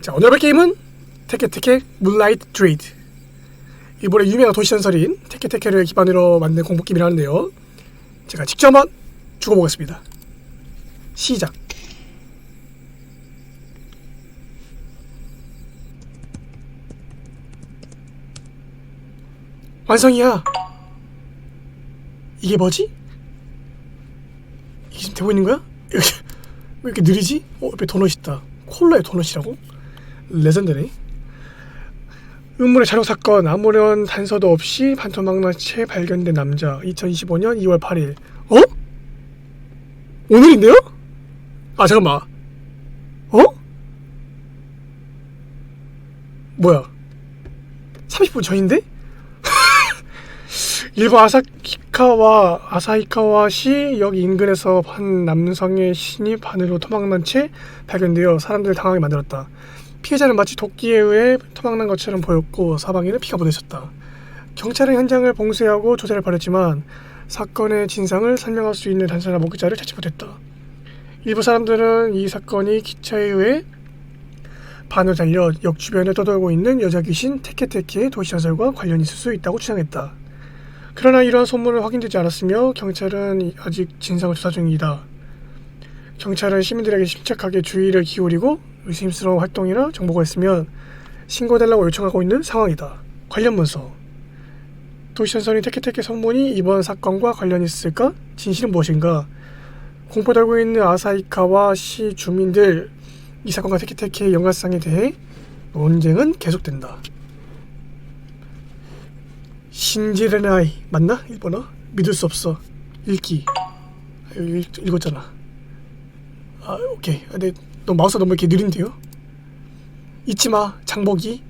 자 오늘 할 게임은 테케테케 문라이트 드레이드 일본의 유명한 도시전설인 테케테케를 기반으로 만든 공포 게임이라는데요 제가 직접 한번 죽어보겠습니다 시작 완성이야 이게 뭐지? 이게 지금 되고 있는 거야? 왜 이렇게 느리지? 어, 옆에 도넛 있다. 콜라에 도넛이라고? 레전드네. 음물의 자력 사건 아무런 단서도 없이 반토막나채 발견된 남자 2025년 2월 8일 어? 오늘인데요? 아 잠깐만 어? 뭐야 30분 전인데? 일본 아사히카와 아사히카와시 역 인근에서 한 남성의 신이 바늘로 토막난 채 발견되어 사람들을 당하게 만들었다. 피해자는 마치 도끼에 의해 토막난 것처럼 보였고 사방에는 피가 묻어있었다. 경찰은 현장을 봉쇄하고 조사를 벌였지만 사건의 진상을 설명할 수 있는 단서나 목격자를 찾지 못했다. 일부 사람들은 이 사건이 기차에 의해 반을 달려 역 주변에 떠돌고 있는 여자 귀신 테케테케의 도시전설과 관련이 있을 수 있다고 주장했다. 그러나 이러한 소문은 확인되지 않았으며 경찰은 아직 진상을 조사 중이다. 경찰은 시민들에게 침착하게 주의를 기울이고 의심스러운 활동이나 정보가 있으면 신고해달라고 요청하고 있는 상황이다. 관련 문서 도시전선이 테케테케 선문이 이번 사건과 관련이 있을까? 진실은 무엇인가? 공포 달고 있는 아사히카와 시 주민들 이 사건과 테케테케의 연관성에 대해 논쟁은 계속된다. 신지레나이 맞나? 일본어? 믿을 수 없어 읽기 아, 읽, 읽었잖아 아 오케이 아, 근데 너 마우스 너무 이렇게 느린데요? 잊지마 장보기.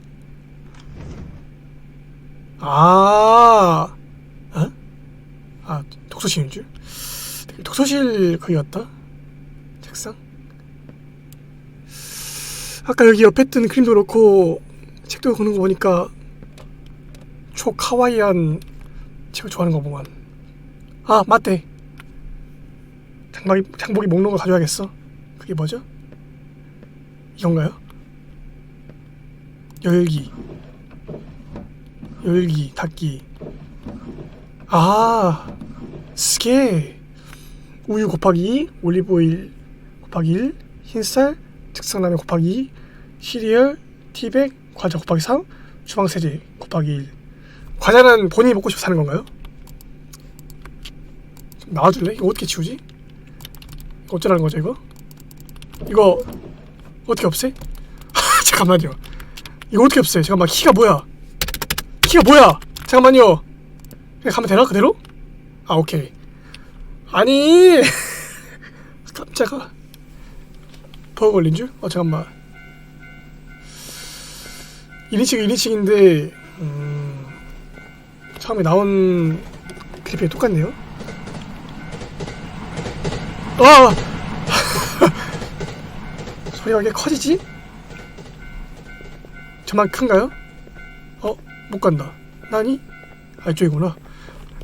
아 어? 아 독서실인 줄? 독서실 거기 갔다? 책상? 아까 여기 옆에 뜬 그림도 그렇고 책도 보는 거 보니까 초카와이한 책을 좋아하는 거 보면. 아 맞대. 장박이, 장보기 목록을 가져야겠어. 그게 뭐죠? 이건가요? 열기 열기 닫기 아 스게 우유 곱하기 2 올리브오일 곱하기 1 흰쌀 특성라면 곱하기 2 시리얼 티백 과자 곱하기 3 주방세제 곱하기 1 과자는 본인이 먹고 싶어 사는 건가요? 좀 나와줄래? 이거 어떻게 치우지? 어쩌라는 거죠 이거? 이거 어떻게 없애? 잠깐만요 이거 어떻게 없애? 잠깐만 키가 뭐야? 키가 뭐야? 잠깐만요 그냥 가면 되나 그대로? 아 오케이 아니 깜짝아 버거 걸린 줄? 어 잠깐만 1인칭 1인칭인데 음... 처음에 나온 그래픽이 똑같네요. 아! 소리가 왜 이렇게 커지지? 저만 큰가요? 어? 못 간다. 나니? 아, 이쪽이구나.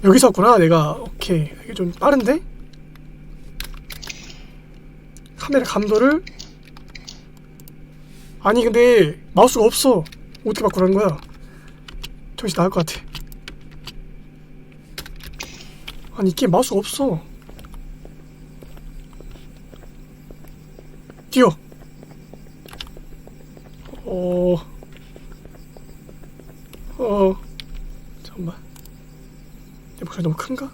여기서 왔구나, 내가. 오케이. 이게 좀 빠른데? 카메라 감도를 아니 근데 마우스가 없어 어떻게 바꾸라는 거야 정신 나갈 것 같아 아니 이 게임 마우스가 없어 뛰어 어... 어... 잠깐만 내 목소리 너무 큰가?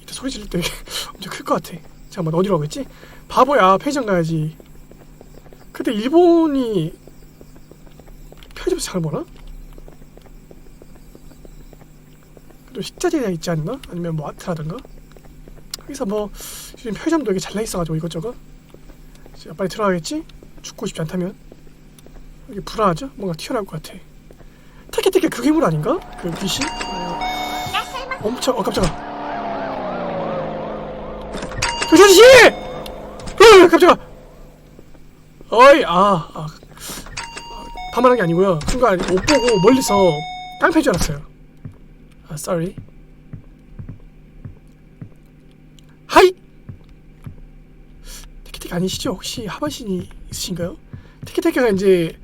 이때 소리 지를 때 엄청 클 것 같아 잠깐만 어디로 가겠지? 바보야 편의점 가야지 근데 일본이 편의점에서 잘 보나? 또 식자재가 있지 않나? 아니면 뭐 아트라든가? 여기서 뭐 요즘 편의점도 여기 잘나 있어가지고 이것저것 자, 빨리 들어가겠지? 죽고 싶지 않다면 여기 불안하죠? 뭔가 튀어나올 것 같아 테케테케 그 괴물 아닌가? 그 귀신? 엄청 어 깜짝아 그 아저씨! 으 깜짝아 어이 아, 아, 아 반말한 게 아니고요 순간 못 보고 멀리서 깡패인 줄 알았어요 아, sorry. 하이! 테키테키 아니시죠? 혹시 하반신이 있으신가요? 티키타카가 이제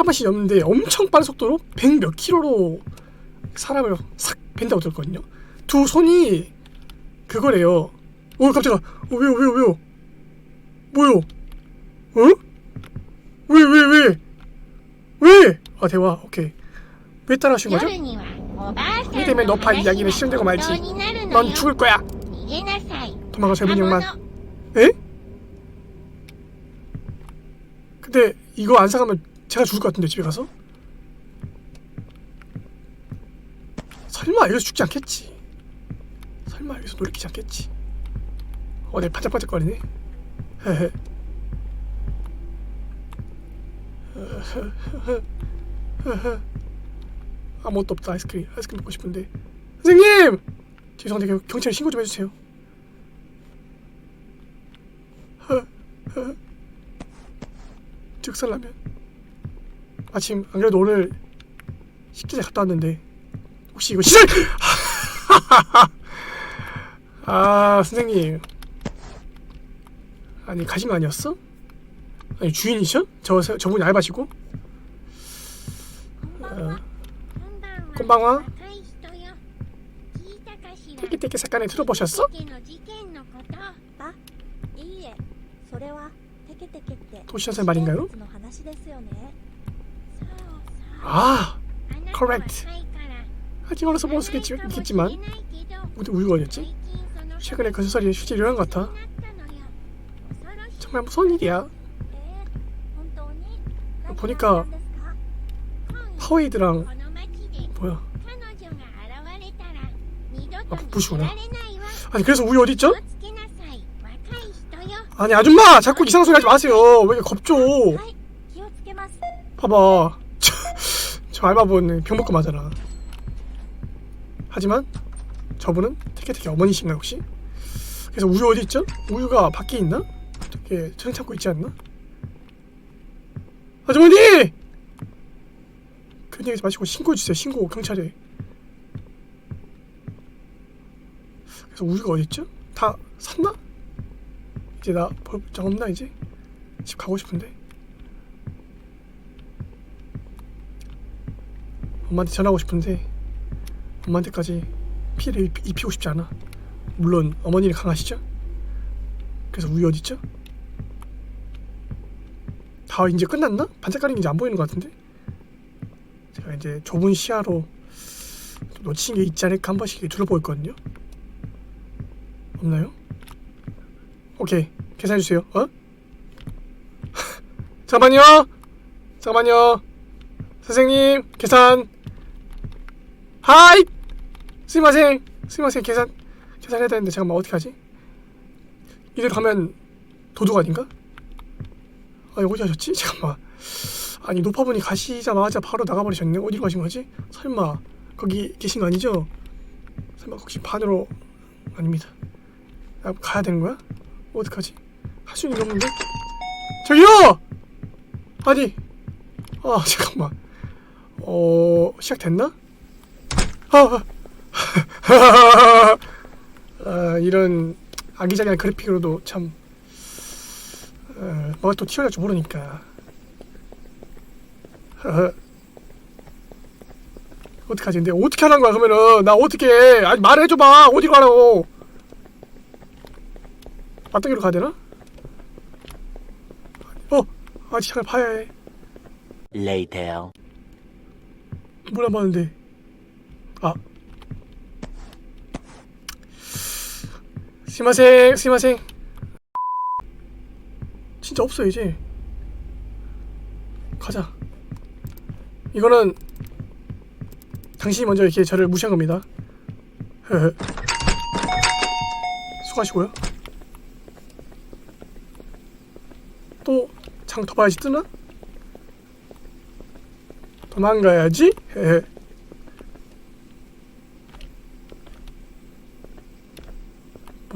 하반신 없는데 엄청 빠른 속도로 100 몇 킬로로 사람을 싹 벤다고 들었거든요. 두 손이 그거래요. 오 깜짝아. 어, 왜요 왜요 왜요? 뭐요? 어? 왜 왜 왜왜아 대화 오케이. 왜 따라하신 거죠? 이 되면 너파 이야기는 실현되고 말지. 넌 죽을 거야. 도망가세요 민영만. 에? 근데 이거 안 사가면 제가 죽을 것 같은데 집에 가서? 설마 여기서 죽지 않겠지? 설마 여기서 놀이키지 않겠지? 어, 내 반짝반짝거리네. 헤헤. 아무것도 없다 아이스크림 아이스크림 먹고 싶은데 선생님 죄송한데 경- 경찰에 신고 좀 해주세요 즉살라면 마침 안 그래도 오늘 식자재 갔다 왔는데 혹시 이거 시설 아 선생님 아니 가신 거 아니었어? 아니 주인이셔? 저 저분이 알바시고 こんばんはこんばんは若い人よ聞いたかしら 떼끼떼끼 사건에 들어보셨어? テケの事件のことあいいえそれはテケテケって都市伝説말인가요 伝説の話ですよねそうそう 아, correct. 하지 말아서 먹을 수 있겠지만 어디 우유가 어딨지? 최근에 그 건설이 휴지 유한 것 같아. 정말 무서운 일이야. 보니까 파웨이드랑 뭐야? 아, 부시구나. 아니 그래서 우유 어디 있죠? 아니 아줌마 자꾸 이상한 소리 하지 마세요. 왜 이렇게 겁줘? 봐봐. 저, 저 알바분 병먹고 맞아라 하지만 저분은 태케태케 어머니신가요 혹시? 그래서 우유 어디 있죠? 우유가 밖에 있나? 저게 천 찾고 있지 않나? 아주머니! 그런 얘기하지 마시고 신고해주세요 신고 경찰에 그래서 우유가 어디 있죠? 다 샀나? 이제 나 볼 적 없나 이제? 집 가고 싶은데 엄마한테 전화하고 싶은데 엄마한테까지 피해를 입- 입히고 싶지 않아. 물론 어머니는 강하시죠. 그래서 우유 어디 있죠? 다 이제 끝났나? 반짝거리는 게 이제 안 보이는 것 같은데. 제가 이제 좁은 시야로 좀 놓친 게 있지 않을까 한 번씩 둘러보고 있거든요. 없나요? 오케이 계산해 주세요. 어? 잠깐만요. 잠깐만요. 선생님 계산 하이! 스미마생! 스미마생 계산 계산해야 되는데 잠깐만 어떻게 하지? 이대로 가면 도둑 아닌가? 아 어디 가셨지? 잠깐만. 아니 노파분이 가시자마자 바로 나가버리셨네? 어디로 가신 거지? 설마 거기 계신 거 아니죠? 설마 혹시 반으로 아닙니다. 아, 가야 되는 거야? 어떡하지? 할 수 있는 게 없는데? 저기요! 아니! 아 잠깐만. 어 시작됐나? 아, 아 이런 아기자기한 그래픽으로도 참 어, 뭐가 또줄 모르니까. 어떡하지? 근데 어떻게 하는 거야 그러면은? 나 어떻게 해? 아니 말해줘봐. 어디로 가라고? 맞다기로 가야 되나? 어 아직 잘 봐야 해. Later. 뭘안 봤는데 아 스마생 스마생 진짜 없어 이제 가자 이거는 당신이 먼저 이렇게 저를 무시한 겁니다. 수고하시고요 또 장 더 봐야지 뜨나? 도망가야지. 헤헤.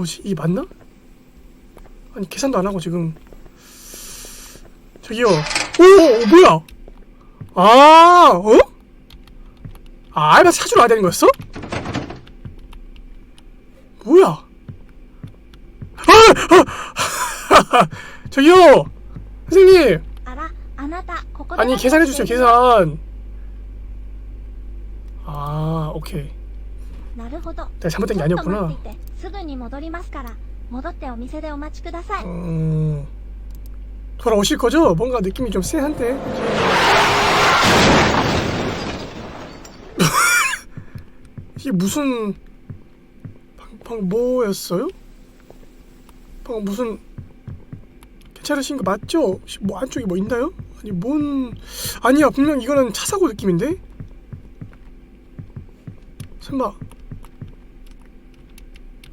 뭐지? 이 맞나? 아니 계산도 안 하고 지금 저기요 오 뭐야 아 어? 아 알바 사주러 와야 되는 거였어? 뭐야 아! 아! 저기요 선생님 아니 계산해 주세요 계산 아 오케이 내가 잘못된 게 아니었구나 すぐに戻りますから戻ってお店でお待ちください 음 돌아오실 거죠? 뭔가 느낌이 좀 쎄한데 이게 무슨 방, 방 뭐였어요? 방 무슨 괜찮으신 거 맞죠? 혹시 뭐 안쪽에 뭐 있나요? 아니 뭔 아니야 분명 이거는 차 사고 느낌인데 설마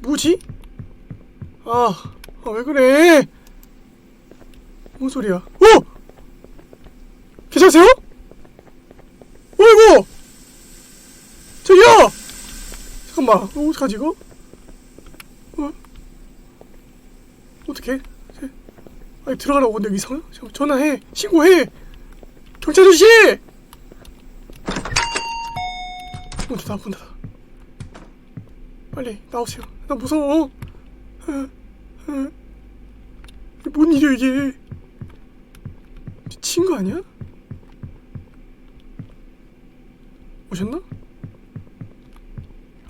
뭐지? 아, 아, 왜 그래? 뭔 소리야? 어! 괜찮으세요? 어이구! 저기요! 잠깐만, 어, 어떡하지, 이거? 어? 어떡해? 제- 아니, 들어가라고 근데 이상해? 전화해! 신고해! 경찰 아저씨! 문 닫아, 문 닫아. 빨리, 나오세요. 나 무서워. 어, 어. 이게 뭔 일이야 이게 미친 거 아니야? 오셨나? 어!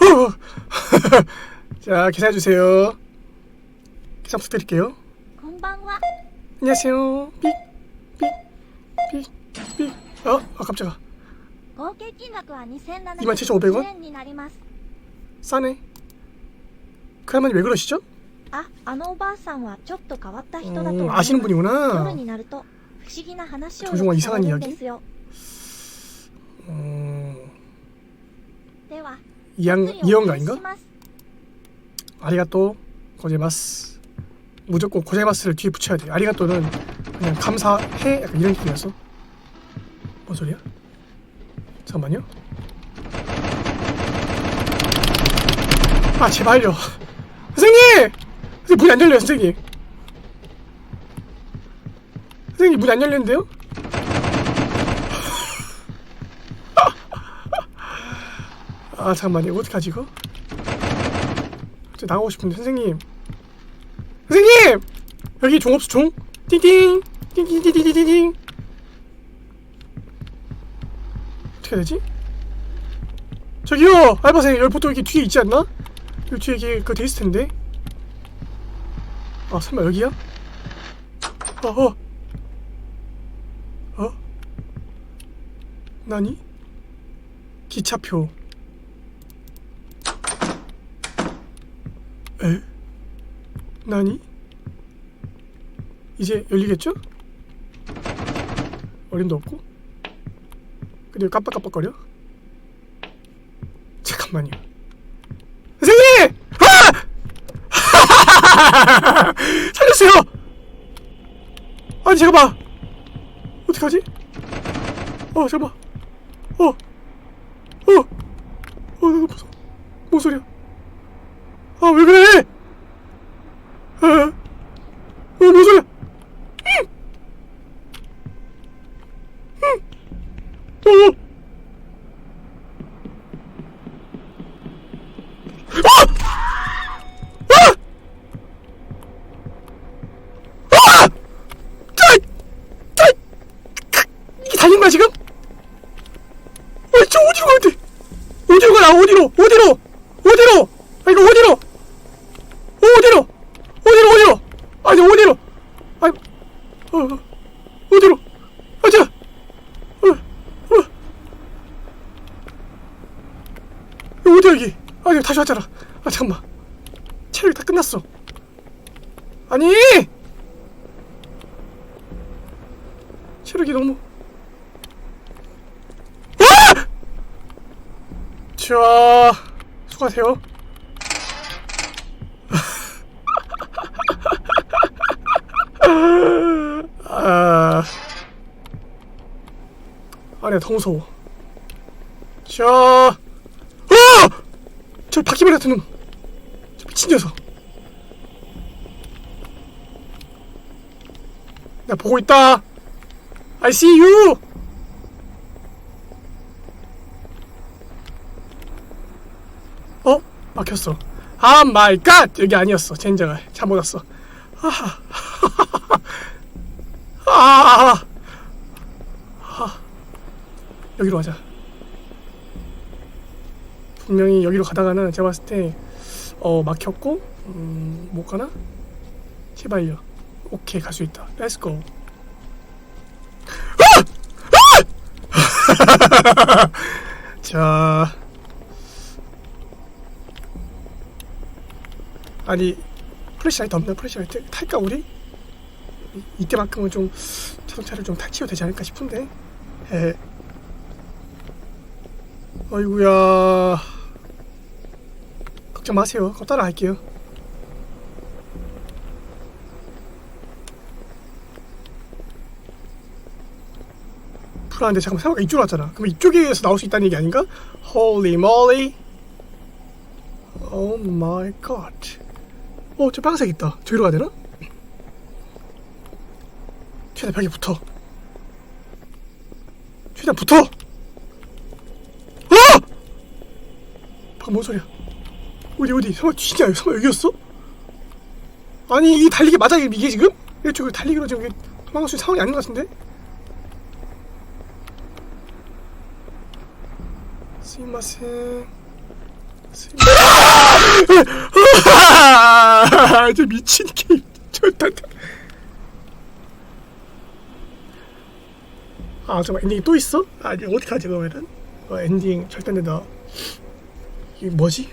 자 계산해 주세요 계산 부탁드릴게요 こんばんは 안녕하세요 삑삑삑삑 어? 아 깜짝아 合計金額は 27,500원 27,500円になります 싸네 그 할머니 왜 그러시죠? ああのおばあさんはちょっと変わった人だと思い 음, ます 아시는 夜 분이구나 になると不思議な話を 조종아 よく 이상한 されるん 이야기 ですよ 음... では 이양, ゆっくりお 이영가인가? 願いします 아리가또 고제마스 무조건 고제마스를 뒤에 붙여야 돼 아리가또는 그냥 감사해 약간 이런 느낌이었어 뭔 소리야? 잠깐만요 아 제발요 선생님! 선생님 문이 안 열려요 선생님. 선생님 문이 안 열리는데요? 아 잠깐만요. 어떡하지 이거? 저 나가고 싶은데 선생님. 선생님! 여기 종 없어 종? 띵띵! 띵띵띵띵띵띵. 어떻게 되지? 저기요! 알바생 보통 이렇게 뒤에 있지 않나 여기 뒤에 이게 그거 돼 있을 텐데 아 설마 여기야 어어 어? 나니 기차표 에? 나니? 이제 열리겠죠? 어림도 없고 근데 왜 깜빡깜빡거려? 잠깐만요 선생님! 아! 살려주세요! 아니 잠깐만 어떡하지? 어 잠깐만 어 어! 어 나 무서워 뭔 소리야 아, 왜 그래? 아, 어, 뭔 소리야? 음! 음! 어! 아! 아! 아! 짜! 짜! 이게 달린 거야, 지금? 어, 저 어디로 가야 돼? 어디로 어디로? 어디로? 어디로? 아, 이거 어디로? 어디로? 어디로, 어디로? 아니, 어디로? 아니, 어, 어, 어디로? 아, 자, 어, 어. 이거 어디야, 이게? 아, 이거 다시 왔잖아. 아, 잠깐만. 체력이 다 끝났어. 아니! 체력이 너무. 아! 자, 수고하세요. 아, 아, 더 무서워. 자, 아! 저 바퀴벌레 같은 놈, 저 미친 녀석. 나 보고 있다. I see you. 어? 막혔어. 아 마이 갓! 여기 아니었어. 젠장을 잘못 왔어. 아, 아, 여기로 가자. 분명히 여기로 가다가는 제가 봤을 때 어 막혔고 음, 못 가나? 제발요. 오케이 갈 수 있다. Let's go. 자. 아니 플래시라이트 없나? 플래시라이트? 탈까 우리? 이- 이때만큼은 좀 자동차를 좀 탈취해도 되지 않을까 싶은데. 에 어이구야. 걱정 마세요. 거 따라갈게요. 불안한데 잠깐만 생각보다 이쪽으로 왔잖아. 그럼 이쪽에서 나올 수 있다는 얘기 아닌가? Holy moly. Oh my god 어, 저 빨간색 있다. 저기로 가야 되나? 최대한 벽에 붙어. 최대한 붙어! 어! 방금 뭔 소리야? 어디, 어디? 설마 진짜, 설마 여기였어? 아니, 이 달리기 맞아, 이게 지금? 이쪽 달리기로 지금 도망갈 수 있는 상황이 아닌 것 같은데? 스미마셍. 아, 저 미친 게임. 저다 아, 잠깐 엔딩이 또 있어? 아니 어떻게 하지 그러면은? 어, 엔딩 절단되다. 이게 뭐지?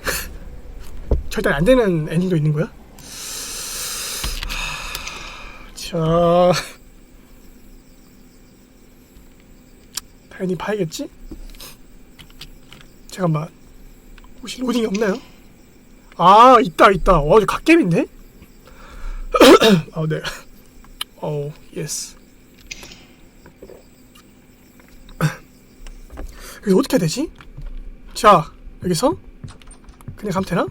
절단 안 되는 엔딩도 있는 거야? 자, 당연히 봐야겠지? 잠깐만. 혹시 로딩이 없나요? 아 있다 있다 와 이거 갓겜인데? 아네 어 예스 여기 어떻게 되지? 자 여기서 그냥 가면 되나?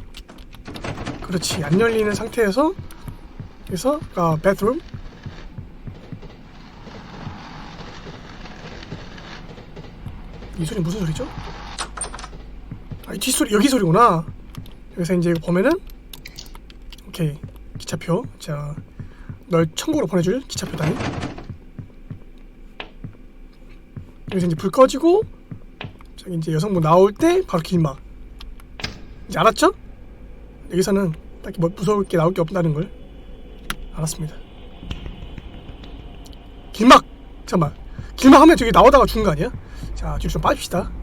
그렇지 안 열리는 상태에서 여기서 아 bedroom 이 소리 무슨 소리죠? 아, 이 뒷소리, 여기 소리구나. 여기서 이제 이거 보면은, 오케이. 기차표. 자, 널 천국으로 보내줄 기차표다니. 여기서 이제 불 꺼지고, 저기 이제 여성분 나올 때 바로 길막. 이제 알았죠? 여기서는 딱히 뭐 무서울 게 나올 게 없다는 걸 알았습니다. 길막! 잠깐만. 길막 하면 저기 나오다가 죽는 거 아니야? 자, 뒤로 좀 빠집시다.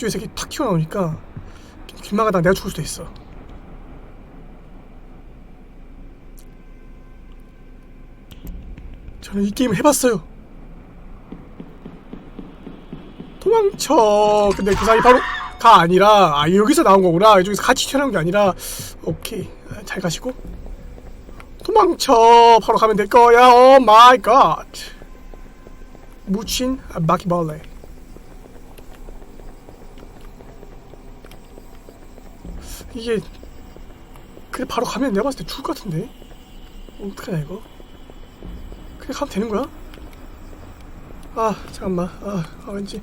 이쪽에서 이렇게 탁 튀어나오니까 길막하다가 내가 죽을 수도 있어. 저는 이 게임을 해봤어요. 도망쳐! 근데 그 사이 바로 가 아니라 아 여기서 나온 거구나. 이쪽에서 같이 튀어나온 게 아니라. 오케이. 아, 잘 가시고. 도망쳐! 바로 가면 될 거야. 오 마이 갓 무친 바퀴벌레 이게 그래 바로 가면 내가 봤을 때 죽을 것 같은데 어, 어떡하냐 이거 그냥 가면 되는 거야? 아 잠깐만 아, 아 왠지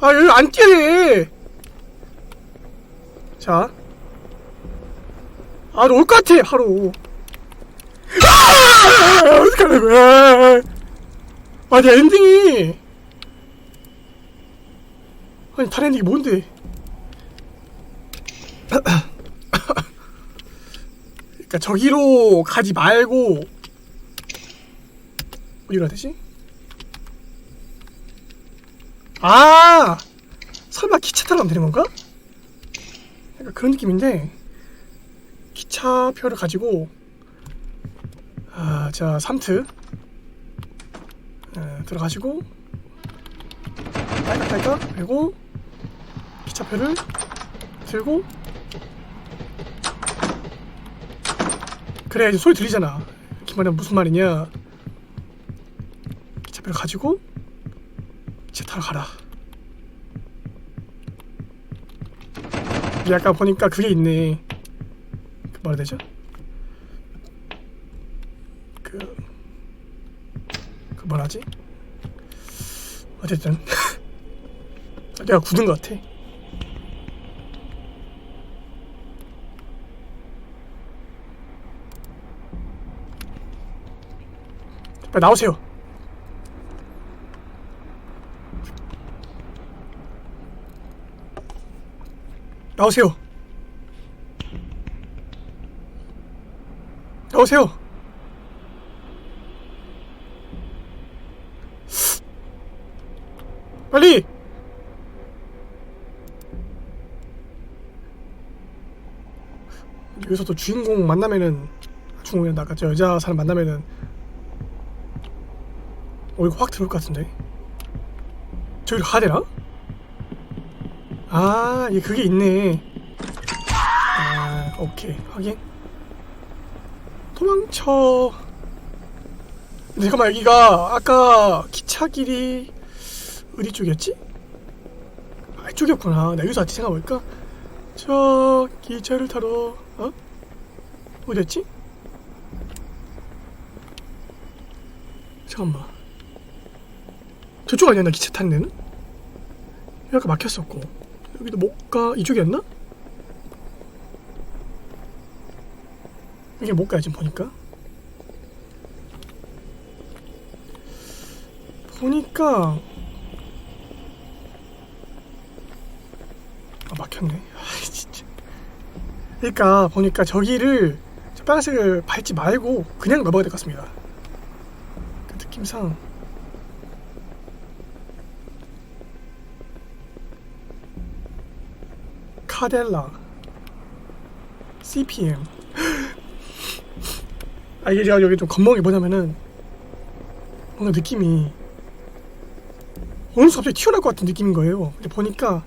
아 여기 안 뛰네 자 아, 올 것 같아, 바로. 아! 어떡하냐, 왜. 아니, 엔딩이. 아니, 다른 엔딩이 뭔데? 그러니까 저기로 가지 말고 어디로 되지? 아 설마 기차 타러 가면 되는 건가? 약간 그런 느낌인데 기차표를 가지고 아 자 3트 어, 들어가시고 딸깍딸깍 그리고 기차표를 들고 그래 이제 소리 들리잖아. 기말이면 무슨 말이냐? 기차표를 가지고 기차 타러 가라. 아까 보니까 그게 있네. 그 뭐라 되죠? 그... 그 뭐라 하지? 어쨌든. 내가 굳은 것 같아 빨리 나오세요. 나오세요. 나오세요. 빨리! 여기서 또 주인공 만나면은 아까 저 여자 사람 만나면은 어 이거 확 들어올 것 같은데 저기로 가야 되나? 아 이게 그게 있네 아 오케이 확인 도망쳐 근데 잠깐만 여기가 아까 기차 길이 어디 쪽이었지? 아 이쪽이었구나 나 여기서 같이 생각해볼까? 저 기차를 타러 어? 어디였지? 잠깐만 저쪽 아니었나 기차 타는? 데는? 아까 막혔었고. 여기도 못가 이쪽이었나? 이게 못 가야 지금 보니까. 보니까 아 막혔네. 아이 진짜. 그러니까 보니까 저기를 저 빨간색을 밟지 말고 그냥 넘어야 될 것 같습니다. 그 느낌상 카델라. CPM 아 이게 제가 여기 좀 겁먹은 게 뭐냐면은 뭔가 느낌이 어느새 갑자기 튀어나올 것 같은 느낌인 거예요. 근데 보니까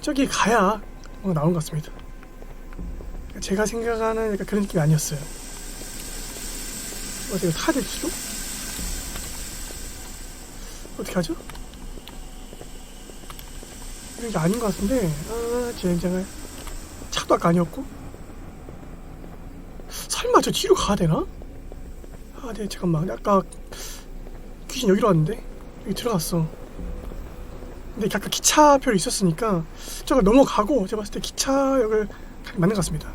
저기 가야 뭔가 나온 것 같습니다. 제가 생각하는 약간 그런 느낌이 아니었어요. 어떻게 타야 될지도? 어떻게 하죠? 이게 아닌 것 같은데 아 젠장을 차도 아까 아니었고? 설마 저 뒤로 가야 되나? 아네 잠깐만. 아까 귀신 여기로 왔는데? 여기 들어갔어. 근데 아까 기차표로 있었으니까 저걸 넘어가고 제가 봤을 때 기차역을 맞는 것 같습니다.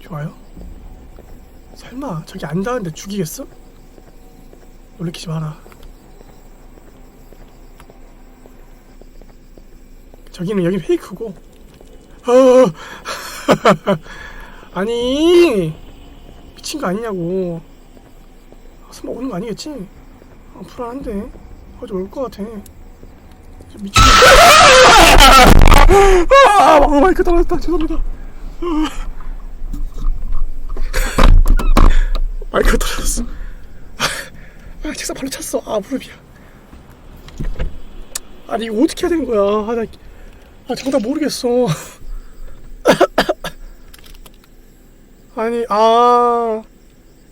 좋아요. 설마 저기 안 닿는데 죽이겠어? 놀래키지 마라 저기는 여기 페이크고. 어. 아니 미친 거 아니냐고. 아, 설마 오는 거 아니겠지? 아, 불안한데. 어제 올것 같아. 저 미친 아 어, 마이크 떨어졌다. 죄송합니다. 마이크 떨어졌어. 아 책상 발로 찼어. 아 무릎이야. 아니 이거 어떻게 해야 되는 거야? 아, 나, 아 정답 모르겠어. 아니 아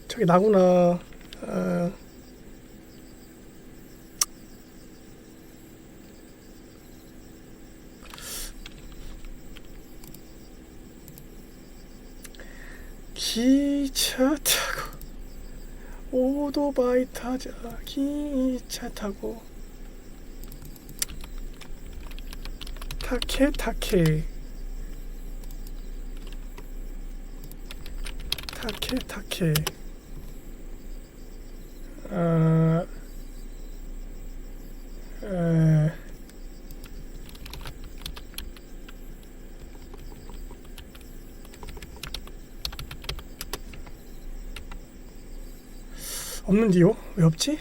저기 나구나. 아, 기차 타고 오토바이 타자. 기차 타고 타케 타케 타케 타케 아 에, 없는디요? 왜 없지?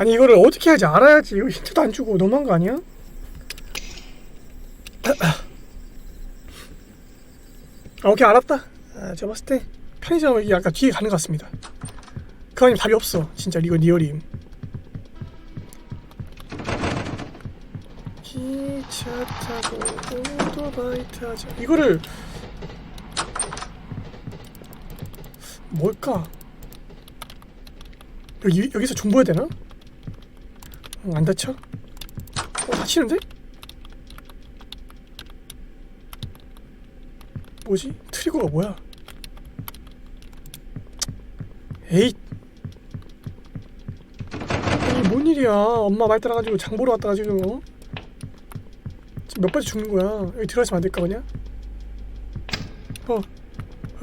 에. 아니 이거를 어떻게 하지 알아야지 이거 힌트도 안 주고 너무한 거 아니야? 아, 오케이 알았다 아, 제가 봤을 때 편의점 여기 아까 뒤에 가는 것 같습니다 그 아니면 답이 없어 진짜 이거 리얼임 기차 타고 오토바이 타자 이거를 뭘까? 여기 여기서 좀 보야 되나? 응, 안 다쳐? 어 다치는데? 뭐지? 트리거가 뭐야? 에잇 아니 뭔 일이야 엄마 말 따라가지고 장 보러 왔다가 지금 어? 지금 몇 번째 죽는 거야 여기 들어가시면 안 될까 그냥? 어.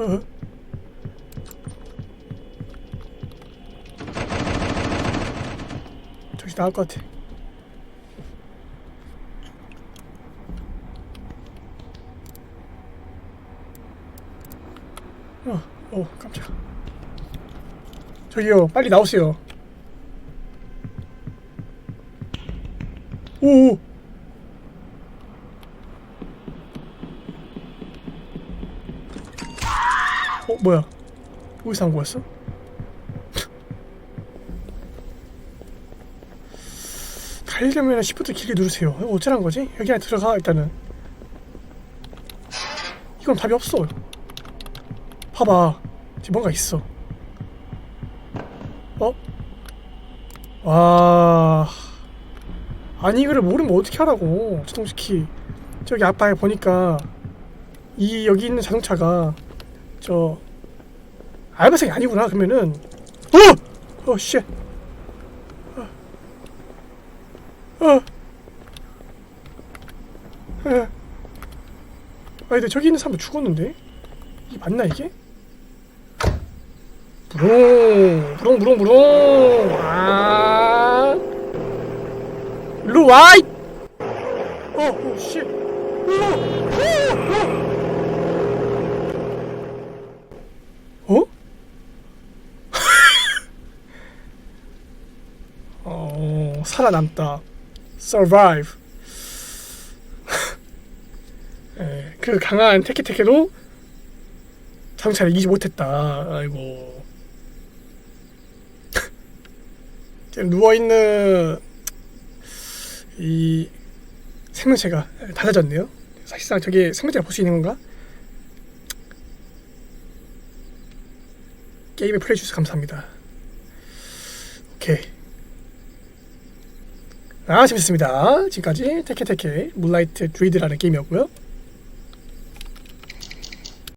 어. 나갈 것 같아. 어, 어, 깜짝. 저기요, 빨리 나오세요. 오. 오. 어 뭐야 어디서 한 거였어? 가려면 시프트 길게 누르세요 어쩌란 거지? 여기 안에 들어가 일단은 이건 답이 없어 봐봐 지금 뭔가 있어 어? 와 아니 이거를 모르면 어떻게 하라고 자동ski 저기 앞에 보니까 이 여기 있는 자동차가 저 알바생이 아니구나 그러면은 어! 어 쉣. 어. 어. 어. 아 근데 저기 있는 사람도 죽었는데 이게 맞나 이게? 무롱 무롱 무롱 무롱 아 일로 와이 어오 쉣. 어? 어, 살아남다. Survive. 예, 그 강한 테케테케도 자동차를 이기지 못했다. 아이고. 지금 누워있는 이 생명체가 달라졌네요. 사실상 저게 생명체가 볼수 있는 건가? 게임에 플레이해주셔서 감사합니다. 오케이. 아, 재밌습니다. 지금까지 테케테케 물라이트 드리드라는 게임이었고요.